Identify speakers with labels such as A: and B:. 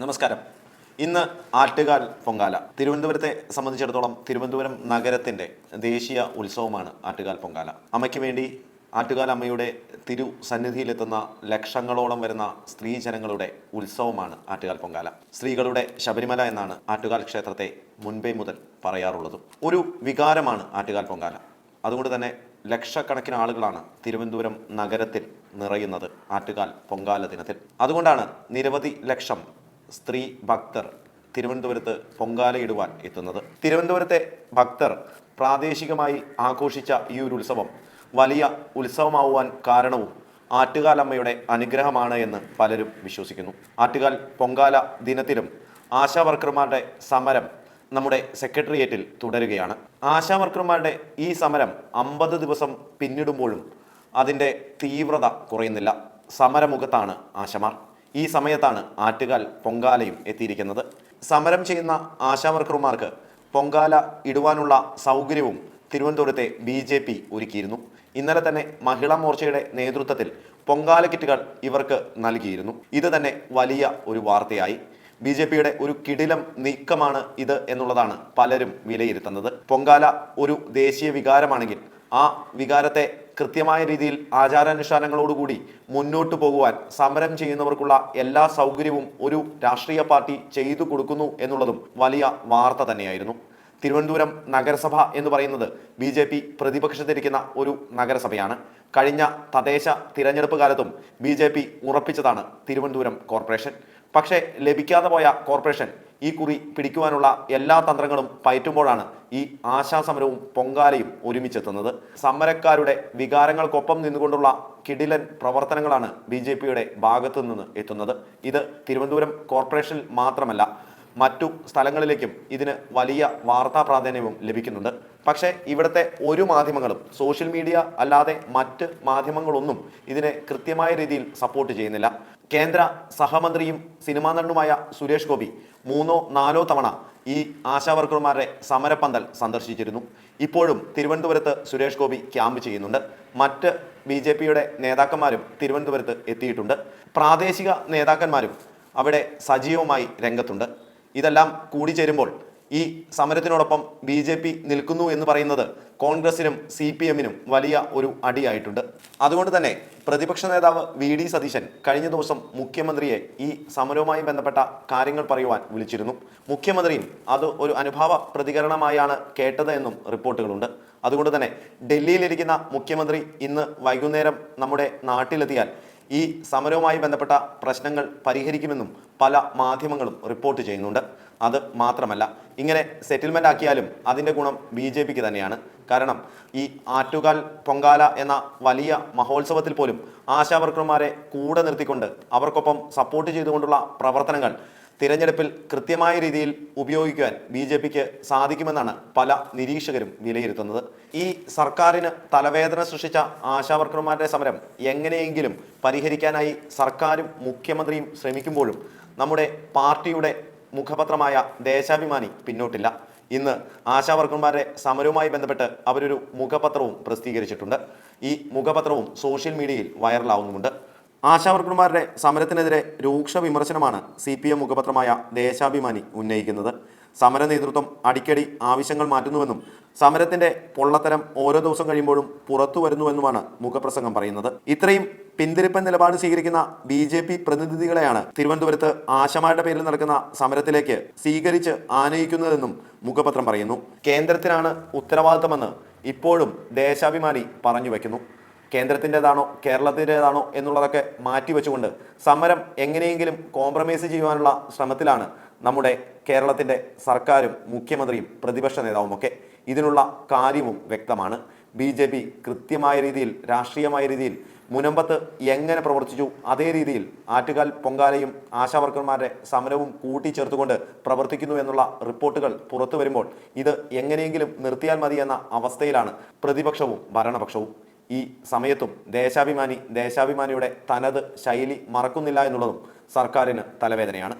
A: നമസ്കാരം. ഇന്ന് ആട്ടുകാൽ പൊങ്കാല. തിരുവനന്തപുരത്തെ സംബന്ധിച്ചിടത്തോളം തിരുവനന്തപുരം നഗരത്തിന്റെ ദേശീയ ഉത്സവമാണ് ആട്ടുകാൽ പൊങ്കാല. അമ്മയ്ക്ക് വേണ്ടി ആറ്റുകാൽ അമ്മയുടെ തിരു സന്നിധിയിലെത്തുന്ന ലക്ഷങ്ങളോളം വരുന്ന സ്ത്രീ ജനങ്ങളുടെ ഉത്സവമാണ് ആറ്റുകാൽ പൊങ്കാല. സ്ത്രീകളുടെ ശബരിമല എന്നാണ് ആറ്റുകാൽ ക്ഷേത്രത്തെ മുൻപേ മുതൽ പറയാറുള്ളത്. ഒരു വികാരമാണ് ആറ്റുകാൽ പൊങ്കാല. അതുകൊണ്ട് തന്നെ ലക്ഷക്കണക്കിന് ആളുകളാണ് തിരുവനന്തപുരം നഗരത്തിൽ നിറയുന്നത് ആറ്റുകാൽ പൊങ്കാല ദിനത്തിൽ. അതുകൊണ്ടാണ് നിരവധി ലക്ഷം സ്ത്രീ ഭക്തർ തിരുവനന്തപുരത്ത് പൊങ്കാലയിടുവാൻ എത്തുന്നത്. തിരുവനന്തപുരത്തെ ഭക്തർ പ്രാദേശികമായി ആഘോഷിച്ച ഈ ഒരു ഉത്സവം വലിയ ഉത്സവമാവുവാൻ കാരണവും ആറ്റുകാലമ്മയുടെ അനുഗ്രഹമാണ് എന്ന് പലരും വിശ്വസിക്കുന്നു. ആറ്റുകാൽ പൊങ്കാല ദിനത്തിലും ആശാവർക്കർമാരുടെ സമരം നമ്മുടെ സെക്രട്ടേറിയറ്റിൽ തുടരുകയാണ്. ആശാവർക്കർമാരുടെ ഈ സമരം അമ്പത് ദിവസം പിന്നിടുമ്പോഴും അതിന്റെ തീവ്രത കുറയുന്നില്ല. സമരമുഖത്താണ് ആശമാർ. ഈ സമയത്താണ് ആറ്റുകാൽ പൊങ്കാലയും എത്തിയിരിക്കുന്നത്. സമരം ചെയ്യുന്ന ആശാ വർക്കർമാർക്ക് പൊങ്കാല ഇടുവാനുള്ള സൗകര്യവും തിരുവനന്തപുരത്തെ ബി ജെ പി ഒരുക്കിയിരുന്നു. ഇന്നലെ തന്നെ മഹിളാ മോർച്ചയുടെ നേതൃത്വത്തിൽ പൊങ്കാല കിറ്റുകൾ ഇവർക്ക് നൽകിയിരുന്നു. ഇത് തന്നെ വലിയ ഒരു വാർത്തയായി. ബി ജെ പിയുടെ ഒരു കിടിലം നീക്കമാണ് ഇത് എന്നുള്ളതാണ് പലരും വിലയിരുത്തുന്നത്. പൊങ്കാല ഒരു ദേശീയ വികാരമാണെങ്കിൽ ആ വികാരത്തെ കൃത്യമായ രീതിയിൽ ആചാരാനുഷ്ഠാനങ്ങളോടുകൂടി മുന്നോട്ട് പോകുവാൻ സമരം ചെയ്യുന്നവർക്കുള്ള എല്ലാ സൗകര്യവും ഒരു രാഷ്ട്രീയ പാർട്ടി ചെയ്തു കൊടുക്കുന്നു എന്നുള്ളതും വലിയ വാർത്ത തന്നെയായിരുന്നു. തിരുവനന്തപുരം നഗരസഭ എന്ന് പറയുന്നത് ബി ജെ പി പ്രതിപക്ഷത്തിരിക്കുന്ന ഒരു നഗരസഭയാണ്. കഴിഞ്ഞ തദ്ദേശ തിരഞ്ഞെടുപ്പ് കാലത്തും ബി ജെ പി ഉറപ്പിച്ചതാണ് തിരുവനന്തപുരം കോർപ്പറേഷൻ. പക്ഷേ ലഭിക്കാതെ പോയ കോർപ്പറേഷൻ ഈ കുറി പിടിക്കുവാനുള്ള എല്ലാ തന്ത്രങ്ങളും പയറ്റുമ്പോഴാണ് ഈ ആശാസമരവും പൊങ്കാലയും ഒരുമിച്ചെത്തുന്നത്. സമരക്കാരുടെ വികാരങ്ങൾക്കൊപ്പം നിന്നുകൊണ്ടുള്ള കിടിലൻ പ്രവർത്തനങ്ങളാണ് ബി ജെ പിയുടെ ഭാഗത്തു നിന്ന് എത്തുന്നത്. ഇത് തിരുവനന്തപുരം കോർപ്പറേഷനിൽ മാത്രമല്ല മറ്റു സ്ഥലങ്ങളിലേക്കും ഇതിന് വലിയ വാർത്താ പ്രാധാന്യവും ലഭിക്കുന്നുണ്ട്. പക്ഷേ ഇവിടുത്തെ ഒരു മാധ്യമങ്ങളും സോഷ്യൽ മീഡിയ അല്ലാതെ മറ്റ് മാധ്യമങ്ങളൊന്നും ഇതിനെ കൃത്യമായ രീതിയിൽ സപ്പോർട്ട് ചെയ്യുന്നില്ല. കേന്ദ്ര സഹമന്ത്രിയും സിനിമാ നടനുമായ സുരേഷ് ഗോപി മൂന്നോ നാലോ തവണ ഈ ആശാവർക്കർമാരുടെ സമരപ്പന്തൽ സന്ദർശിച്ചിരുന്നു. ഇപ്പോഴും തിരുവനന്തപുരത്ത് സുരേഷ് ഗോപി ക്യാമ്പ് ചെയ്യുന്നുണ്ട്. മറ്റ് ബി ജെ പിയുടെ നേതാക്കന്മാരും തിരുവനന്തപുരത്ത് എത്തിയിട്ടുണ്ട്. പ്രാദേശിക നേതാക്കന്മാരും അവിടെ സജീവമായി രംഗത്തുണ്ട്. ഇതെല്ലാം കൂടിച്ചേരുമ്പോൾ ഈ സമരത്തിനോടൊപ്പം ബി ജെ പി നിൽക്കുന്നു എന്ന് പറയുന്നത് കോൺഗ്രസിനും സി പി എമ്മിനും വലിയ ഒരു അടിയായിട്ടുണ്ട്. അതുകൊണ്ട് തന്നെ പ്രതിപക്ഷ നേതാവ് വി ഡി സതീശൻ കഴിഞ്ഞ ദിവസം മുഖ്യമന്ത്രിയെ ഈ സമരവുമായി ബന്ധപ്പെട്ട കാര്യങ്ങൾ പറയുവാൻ വിളിച്ചിരുന്നു. മുഖ്യമന്ത്രിയും അത് ഒരു അനുഭാവ പ്രതികരണമായാണ് കേട്ടത് എന്നും റിപ്പോർട്ടുകളുണ്ട്. അതുകൊണ്ട് തന്നെ ഡൽഹിയിലിരിക്കുന്ന മുഖ്യമന്ത്രി ഇന്ന് വൈകുന്നേരം നമ്മുടെ നാട്ടിലെത്തിയാൽ ഈ സമരവുമായി ബന്ധപ്പെട്ട പ്രശ്നങ്ങൾ പരിഹരിക്കുമെന്നും പല മാധ്യമങ്ങളും റിപ്പോർട്ട് ചെയ്യുന്നുണ്ട്. അത് മാത്രമല്ല ഇങ്ങനെ സെറ്റിൽമെന്റ് ആക്കിയാലും അതിന്റെ ഗുണം ബി ജെ പിക്ക് തന്നെയാണ്. കാരണം ഈ ആറ്റുകാൽ പൊങ്കാല എന്ന വലിയ മഹോത്സവത്തിൽ പോലും ആശാവർക്കർമാരെ കൂടെ നിർത്തിക്കൊണ്ട് അവർക്കൊപ്പം സപ്പോർട്ട് ചെയ്തുകൊണ്ടുള്ള പ്രവർത്തനങ്ങൾ തിരഞ്ഞെടുപ്പിൽ കൃത്യമായ രീതിയിൽ ഉപയോഗിക്കുവാൻ ബി ജെ പിക്ക് സാധിക്കുമെന്നാണ് പല നിരീക്ഷകരും വിലയിരുത്തുന്നത്. ഈ സർക്കാരിന് തലവേദന സൃഷ്ടിച്ച ആശാവർക്കർമാരുടെ സമരം എങ്ങനെയെങ്കിലും പരിഹരിക്കാനായി സർക്കാരും മുഖ്യമന്ത്രിയും ശ്രമിക്കുമ്പോഴും നമ്മുടെ പാർട്ടിയുടെ മുഖപത്രമായ ദേശാഭിമാനി പിന്നോട്ടില്ല. ഇന്ന് ആശാവർക്കർമാരുടെ സമരവുമായി ബന്ധപ്പെട്ട് അവരൊരു മുഖപത്രവും പ്രസിദ്ധീകരിച്ചിട്ടുണ്ട്. ഈ മുഖപത്രവും സോഷ്യൽ മീഡിയയിൽ വൈറലാവുന്നുമുണ്ട്. ആശാവർക്കർമാരുടെ സമരത്തിനെതിരെ രൂക്ഷ വിമർശനമാണ് സി പി എം മുഖപത്രമായ ദേശാഭിമാനി ഉന്നയിക്കുന്നത്. സമര നേതൃത്വം അടിക്കടി ആവശ്യങ്ങൾ മാറ്റുന്നുവെന്നും സമരത്തിന്റെ പൊള്ളത്തരം ഓരോ ദിവസം കഴിയുമ്പോഴും പുറത്തു വരുന്നുവെന്നുമാണ് മുഖപ്രസംഗം പറയുന്നത്. ഇത്രയും പിന്തിരിപ്പൻ നിലപാട് സ്വീകരിക്കുന്ന ബി ജെ പി പ്രതിനിധികളെയാണ് തിരുവനന്തപുരത്ത് ആശമാരുടെ പേരിൽ നടക്കുന്ന സമരത്തിലേക്ക് സ്വീകരിച്ച് ആനയിക്കുന്നതെന്നും മുഖപത്രം പറയുന്നു. കേന്ദ്രത്തിനാണ് ഉത്തരവാദിത്തമെന്ന് ഇപ്പോഴും ദേശാഭിമാനി പറഞ്ഞു വയ്ക്കുന്നു കേന്ദ്രത്തിന്റെതാണോ കേരളത്തിന്റെതാണോ എന്നുള്ളതൊക്കെ മാറ്റിവെച്ചുകൊണ്ട് സമരം എങ്ങനെയെങ്കിലും കോംപ്രമൈസ് ചെയ്യുവാനുള്ള ശ്രമത്തിലാണ് നമ്മുടെ കേരളത്തിന്റെ സർക്കാരും മുഖ്യമന്ത്രിയും പ്രതിപക്ഷ നേതാവുമൊക്കെ. ഇതിനുള്ള കാര്യവും വ്യക്തമാണ്. ബി ജെ പി കൃത്യമായ രീതിയിൽ രാഷ്ട്രീയമായ രീതിയിൽ മുനമ്പത്ത് എങ്ങനെ പ്രവർത്തിച്ചു അതേ രീതിയിൽ ആറ്റുകാൽ പൊങ്കാലയും ആശാവർക്കർമാരുടെ സമരവും കൂട്ടിച്ചേർത്തുകൊണ്ട് പ്രവർത്തിക്കുന്നു എന്നുള്ള റിപ്പോർട്ടുകൾ പുറത്തു വരുമ്പോൾ ഇത് എങ്ങനെയെങ്കിലും നിർത്തിയാൽ മതി എന്ന അവസ്ഥയിലാണ് പ്രതിപക്ഷവും ഭരണപക്ഷവും. ഈ സമയത്തും ദേശാഭിമാനി ദേശാഭിമാനിയുടെ തനത് ശൈലി മറക്കുന്നില്ല എന്നുള്ളതും സർക്കാരിന് തലവേദനയാണ്.